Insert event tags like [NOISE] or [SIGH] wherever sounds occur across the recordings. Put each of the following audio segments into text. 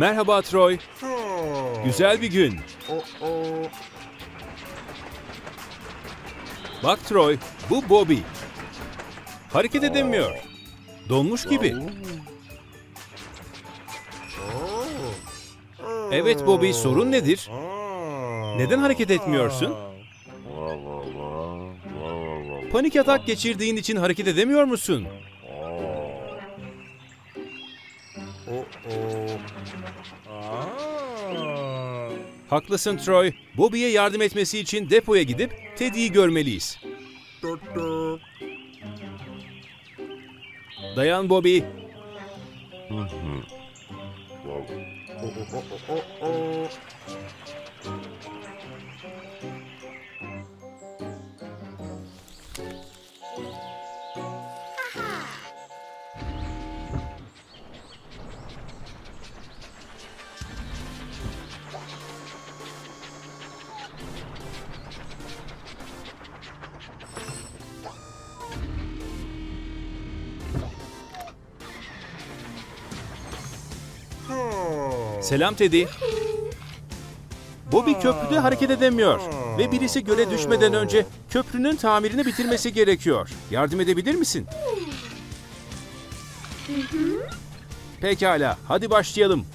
Merhaba Troy. Güzel bir gün. Bak Troy, bu Bobby. Hareket edemiyor. Donmuş gibi. Evet Bobby, sorun nedir? Neden hareket etmiyorsun? Panik atak geçirdiğin için hareket edemiyor musun? Haklısın Troy. Bobby'ye yardım etmesi için depoya gidip Teddy'yi görmeliyiz. Dayan Bobby. Selam Teddy. Bobby köprüde hareket edemiyor ve birisi göle düşmeden önce köprünün tamirini bitirmesi gerekiyor. Yardım edebilir misin? Pekala, hadi başlayalım.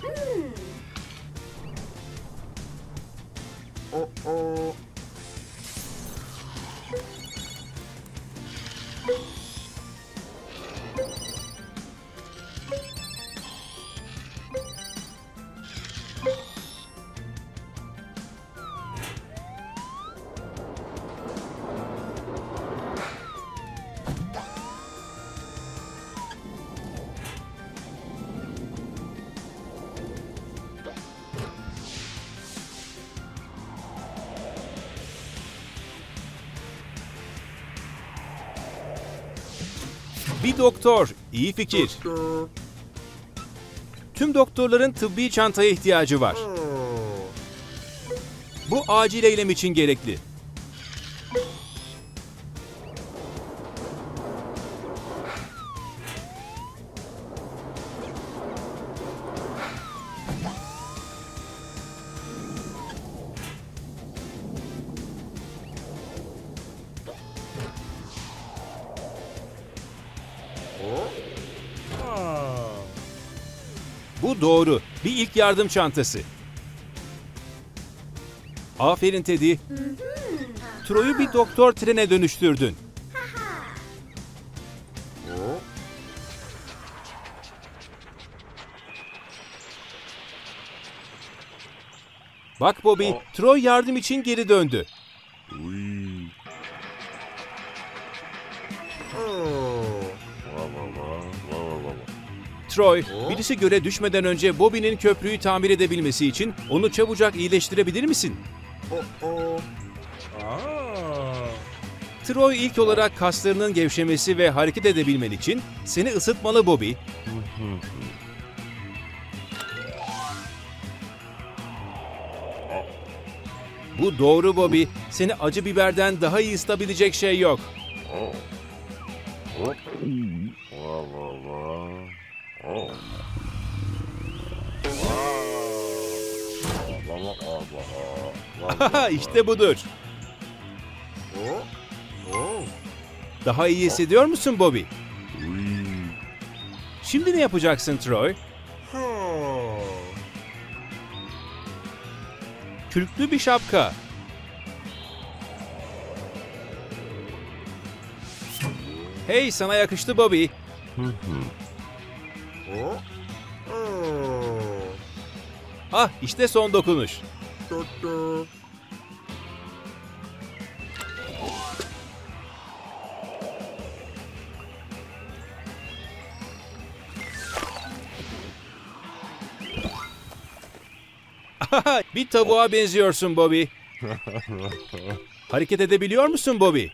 Bir doktor, iyi fikir. Tüm doktorların tıbbi çantaya ihtiyacı var. Bu acil eylem için gerekli. İlk yardım çantası. Aferin Teddy. Troy'u bir doktor trene dönüştürdün. Bak Bobby, Troy yardım için geri döndü. Troy, birisi göle düşmeden önce Bobby'nin köprüyü tamir edebilmesi için onu çabucak iyileştirebilir misin? Troy ilk olarak kaslarının gevşemesi ve hareket edebilmen için seni ısıtmalı Bobby. Bu doğru Bobby. Seni acı biberden daha iyi ısıtabilecek şey yok. İşte budur. Daha iyi hissediyor musun Bobby? Şimdi ne yapacaksın Troy? Kürklü bir şapka. Hey sana yakıştı Bobby. Ah işte son dokunuş. bir tavuğa benziyorsun Bobby. [LAUGHS] Hareket edebiliyor musun Bobby?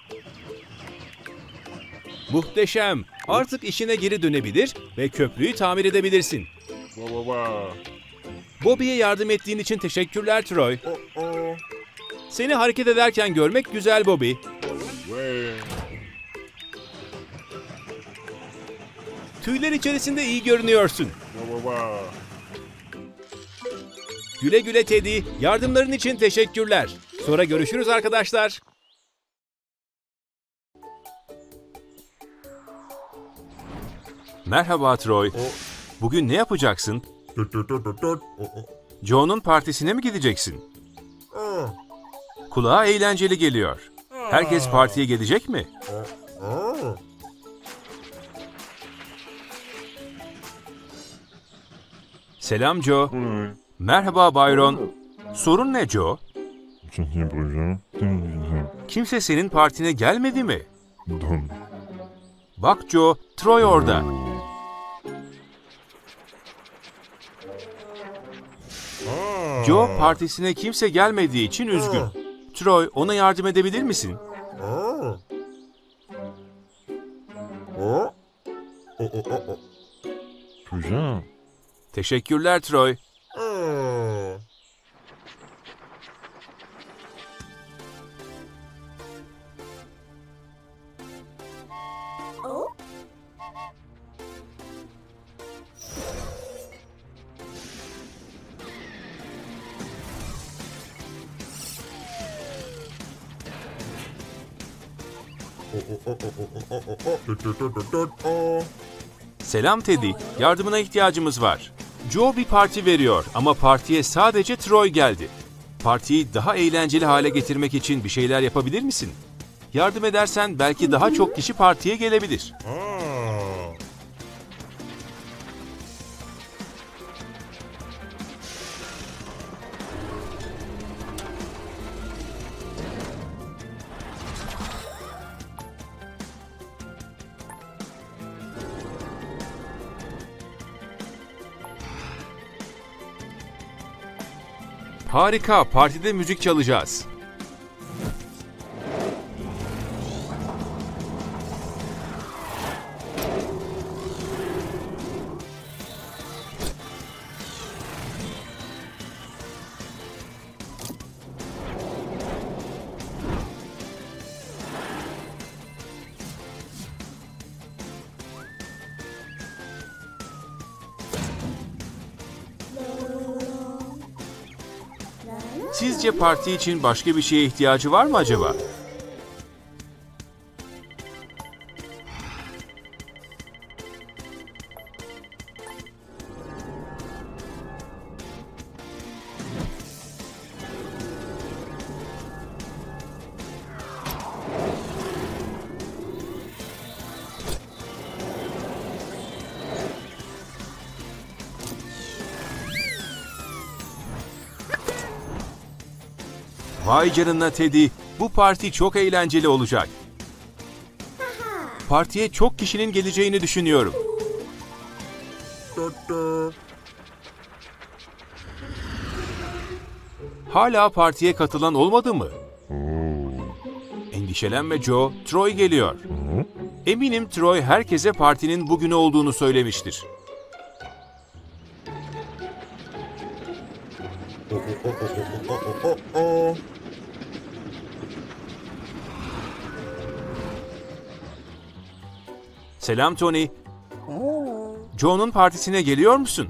Muhteşem. Artık işine geri dönebilir ve köprüyü tamir edebilirsin. Bobby'ye yardım ettiğin için teşekkürler Troy. Seni hareket ederken görmek güzel Bobby. Tüyler içerisinde iyi görünüyorsun. Güle güle Teddy. Yardımların için teşekkürler. Sonra görüşürüz arkadaşlar. Merhaba Troy. Bugün ne yapacaksın? Joe'nun partisine mi gideceksin? Kulağa eğlenceli geliyor. Herkes partiye gelecek mi? Selam Joe. Merhaba Byron. Sorun ne Joe? Kimse senin partine gelmedi mi? Bak Joe, Troy orada. Joe partisine kimse gelmediği için üzgün. Troy, ona yardım edebilir misin? Kuzen. Teşekkürler Troy. Selam Teddy, yardımına ihtiyacımız var. Joe bir parti veriyor ama partiye sadece Troy geldi. Partiyi daha eğlenceli hale getirmek için bir şeyler yapabilir misin? Yardım edersen belki daha çok kişi partiye gelebilir. Harika, partide müzik çalacağız. Sizce parti için başka bir şeye ihtiyacı var mı acaba? Vay Teddy, bu parti çok eğlenceli olacak. Partiye çok kişinin geleceğini düşünüyorum. Hala partiye katılan olmadı mı? Endişelenme Joe, Troy geliyor. Eminim Troy herkese partinin bugün olduğunu söylemiştir. [LAUGHS] Selam Tony. Joe'nun partisine geliyor musun?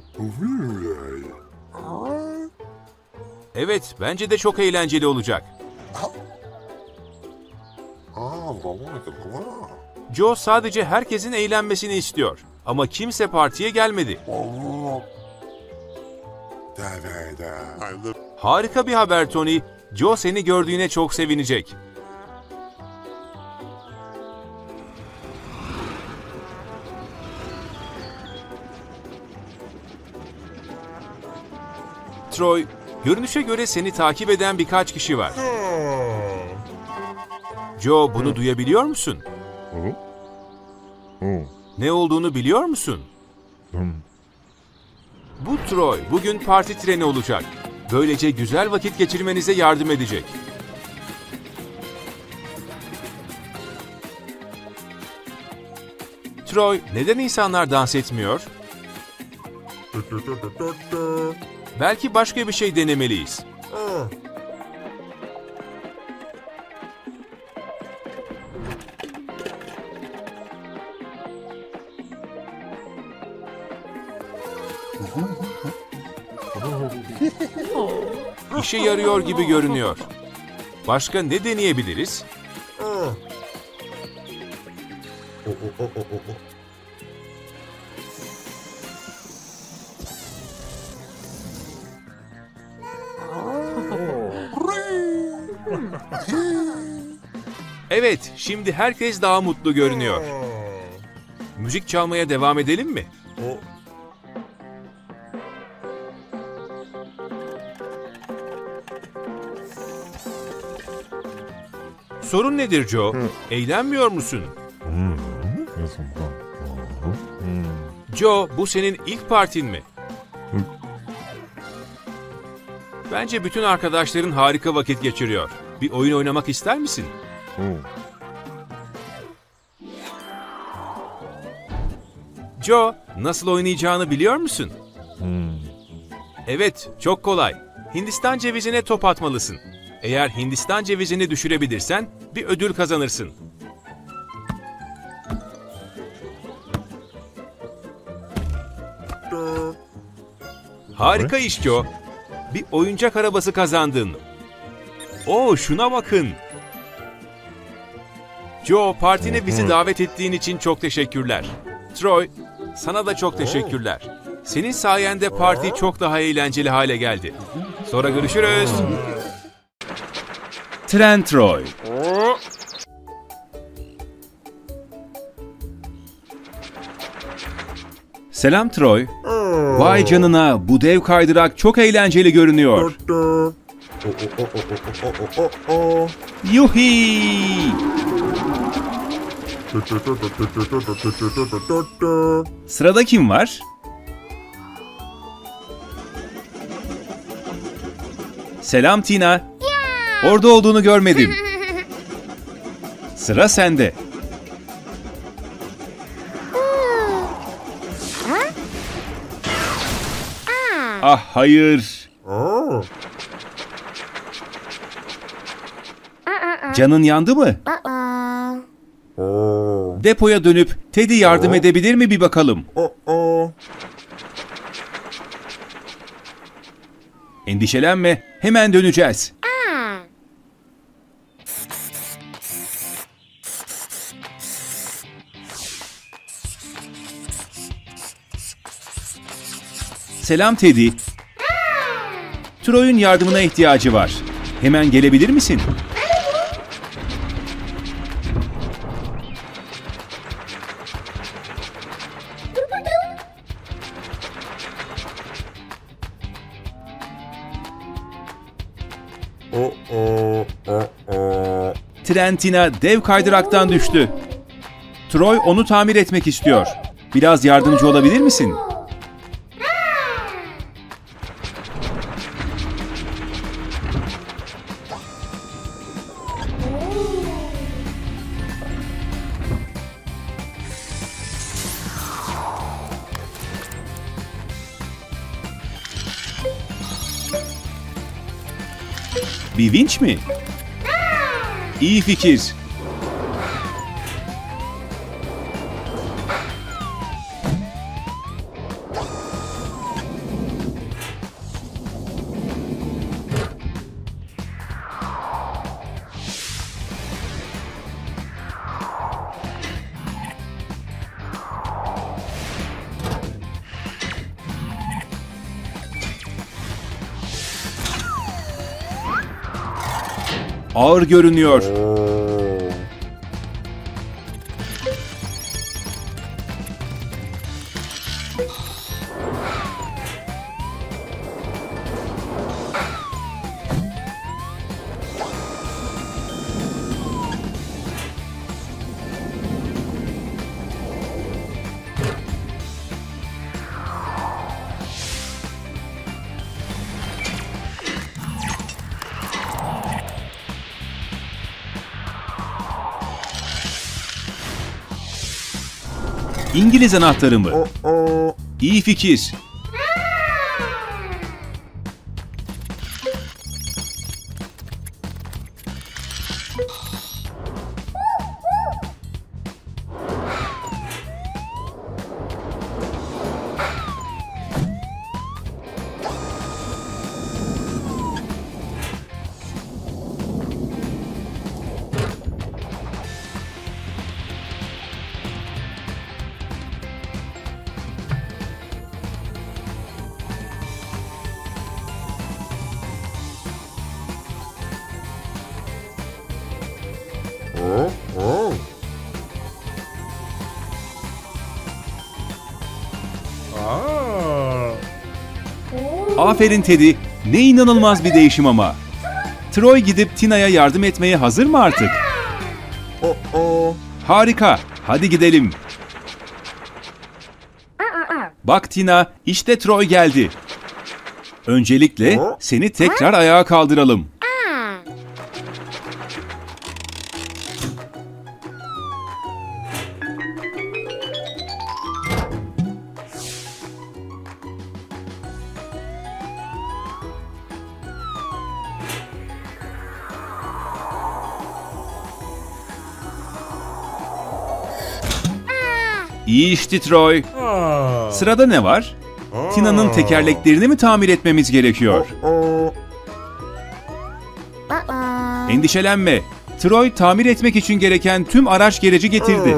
Evet, bence de çok eğlenceli olacak. Joe sadece herkesin eğlenmesini istiyor. Ama kimse partiye gelmedi. Harika bir haber Tony. Joe seni gördüğüne çok sevinecek. Troy, görünüşe göre seni takip eden birkaç kişi var. Joe, bunu duyabiliyor musun? Ne olduğunu biliyor musun? Bu Troy, bugün parti treni olacak. Böylece güzel vakit geçirmenize yardım edecek. Troy, neden insanlar dans etmiyor? [LAUGHS] Belki başka bir şey denemeliyiz. işe yarıyor gibi görünüyor. Başka ne deneyebiliriz? Oh. Evet, şimdi herkes daha mutlu görünüyor. Müzik çalmaya devam edelim mi? Oh. Sorun nedir Joe? Eğlenmiyor musun? Joe, bu senin ilk partin mi? Bence bütün arkadaşların harika vakit geçiriyor. Bir oyun oynamak ister misin? Joe, nasıl oynayacağını biliyor musun? Evet, çok kolay. Hindistan cevizine top atmalısın. Eğer Hindistan cevizini düşürebilirsen bir ödül kazanırsın. Harika iş Joe. Bir oyuncak arabası kazandın. Oo şuna bakın. Joe partine bizi davet ettiğin için çok teşekkürler. Troy sana da çok teşekkürler. Senin sayende parti çok daha eğlenceli hale geldi. Sonra görüşürüz. Tren Troy Selam Troy. Vay canına bu dev kaydırak çok eğlenceli görünüyor. Yuhi! Sırada kim var? Selam Tina. Orada olduğunu görmedim. [LAUGHS] Sıra sende. Hayır. Canın yandı mı? Depoya dönüp Teddy yardım edebilir mi bir bakalım. Endişelenme, hemen döneceğiz. Selam Teddy. Troy'un yardımına ihtiyacı var. Hemen gelebilir misin? Trentina dev kaydıraktan düştü. Troy onu tamir etmek istiyor. Biraz yardımcı olabilir misin? Bir vinç mi? İyi fikir. Ağır görünüyor. İngiliz anahtarı mı? İyi fikir. Aferin Teddy. Ne inanılmaz bir değişim ama. Troy gidip Tina'ya yardım etmeye hazır mı artık? Oh oh. Harika. Hadi gidelim. Bak Tina, işte Troy geldi. Öncelikle seni tekrar ayağa kaldıralım. İyi işti Troy. Ah. Sırada ne var? Tina'nın tekerleklerini mi tamir etmemiz gerekiyor? Oh. Endişelenme. Troy tamir etmek için gereken tüm araç gereci getirdi.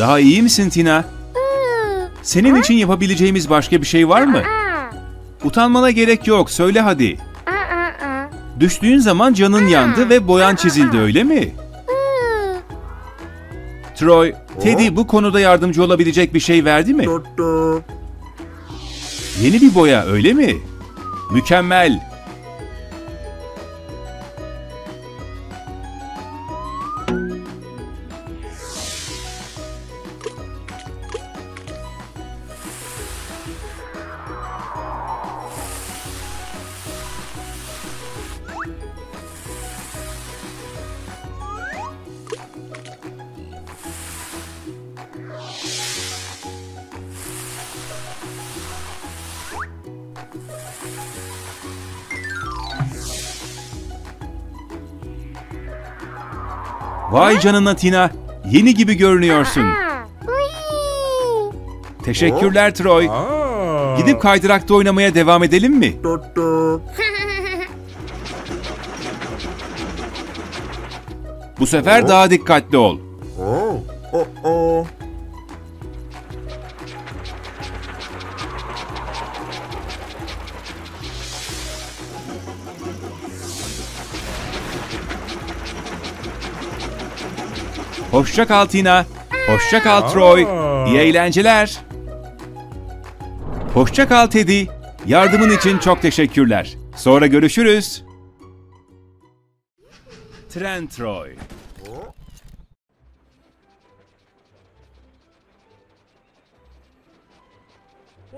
Daha iyi misin Tina? Senin için yapabileceğimiz başka bir şey var mı? Utanmana gerek yok. Söyle hadi. Düştüğün zaman canın yandı ve boyan çizildi öyle mi? Troy, Teddy bu konuda yardımcı olabilecek bir şey verdi mi? Yeni bir boya öyle mi? Mükemmel. Vay canına Tina. Yeni gibi görünüyorsun. Teşekkürler Troy. Gidip kaydırakta oynamaya devam edelim mi? Bu sefer daha dikkatli ol. Hoşça kal Tina. Hoşça kal Troy. İyi eğlenceler. Hoşça kal Teddy. Yardımın için çok teşekkürler. Sonra görüşürüz. Tren Troy.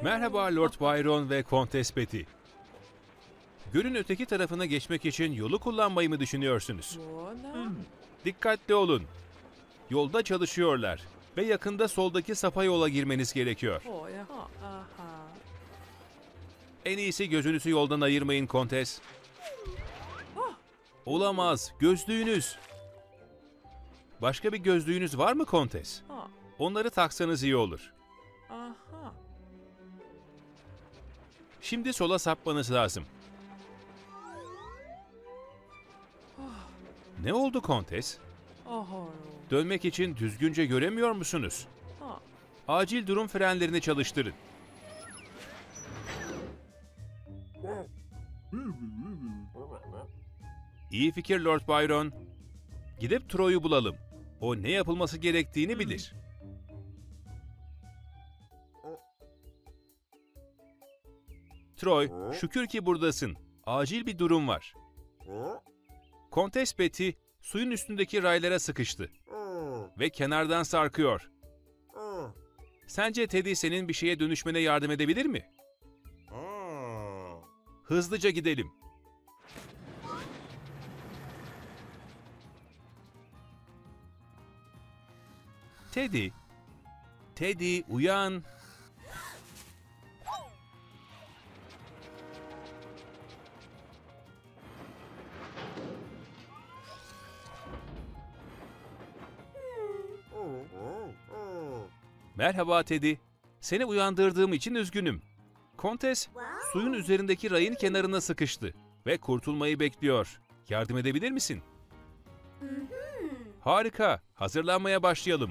Merhaba Lord Byron ve Kontes Betty. Gölün öteki tarafına geçmek için yolu kullanmayı mı düşünüyorsunuz? Dikkatli olun. Yolda çalışıyorlar ve yakında soldaki sapa yola girmeniz gerekiyor. En iyisi gözünüzü yoldan ayırmayın kontes. Olamaz. Gözlüğünüz. Başka bir gözlüğünüz var mı kontes? Onları taksanız iyi olur. Şimdi sola sapmanız lazım. Ne oldu kontes? Dönmek için düzgünce göremiyor musunuz? Acil durum frenlerini çalıştırın. İyi fikir Lord Byron. Gidip Troy'u bulalım. O ne yapılması gerektiğini bilir. Troy, şükür ki buradasın. Acil bir durum var. Kontes Betty suyun üstündeki raylara sıkıştı. Ve kenardan sarkıyor. Oh. Sence Teddy senin bir şeye dönüşmene yardım edebilir mi? Ah. Hızlıca gidelim. Teddy. Teddy uyan. Merhaba Teddy. Seni uyandırdığım için üzgünüm. Kontes, suyun üzerindeki rayın kenarına sıkıştı ve kurtulmayı bekliyor. Yardım edebilir misin? Harika. Hazırlanmaya başlayalım.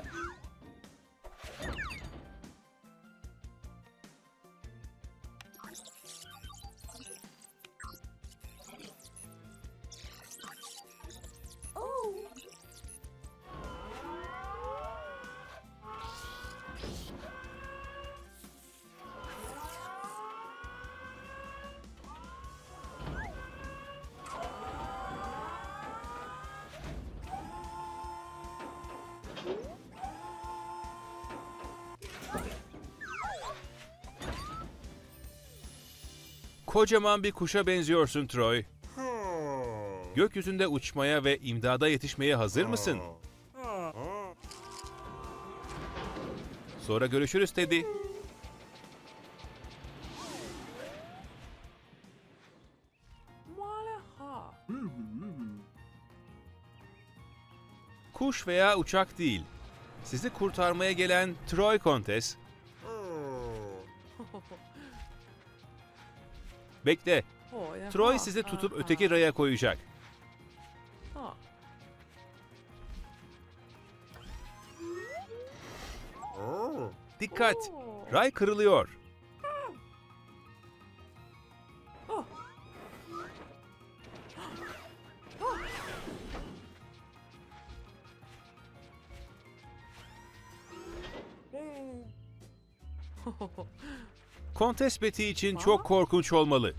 Kocaman bir kuşa benziyorsun Troy. Gökyüzünde uçmaya ve imdada yetişmeye hazır mısın? Sonra görüşürüz Teddy. Kuş veya uçak değil. Sizi kurtarmaya gelen Troy Kontes. Bekle, Troy sizi tutup öteki raya koyacak. Dikkat! Ray kırılıyor. [GASPS] [LAUGHS] Kontes Betty için çok korkunç olmalı.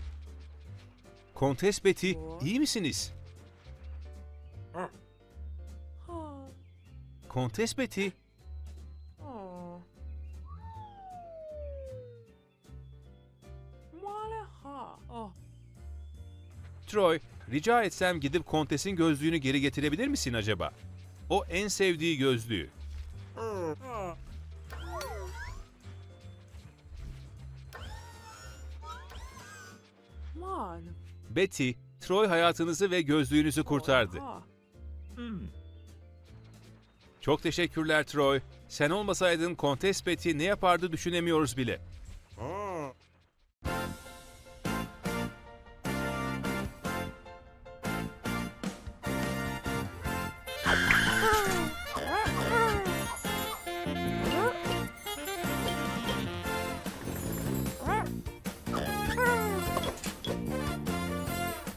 Kontes Betty, iyi misiniz? Kontes Betty, Troy, rica etsem gidip Kontes'in gözlüğünü geri getirebilir misin acaba? O en sevdiği gözlüğü. Betty, Troy hayatınızı ve gözlüğünüzü kurtardı. Çok teşekkürler Troy. Sen olmasaydın Kontes Betty ne yapardı düşünemiyoruz bile.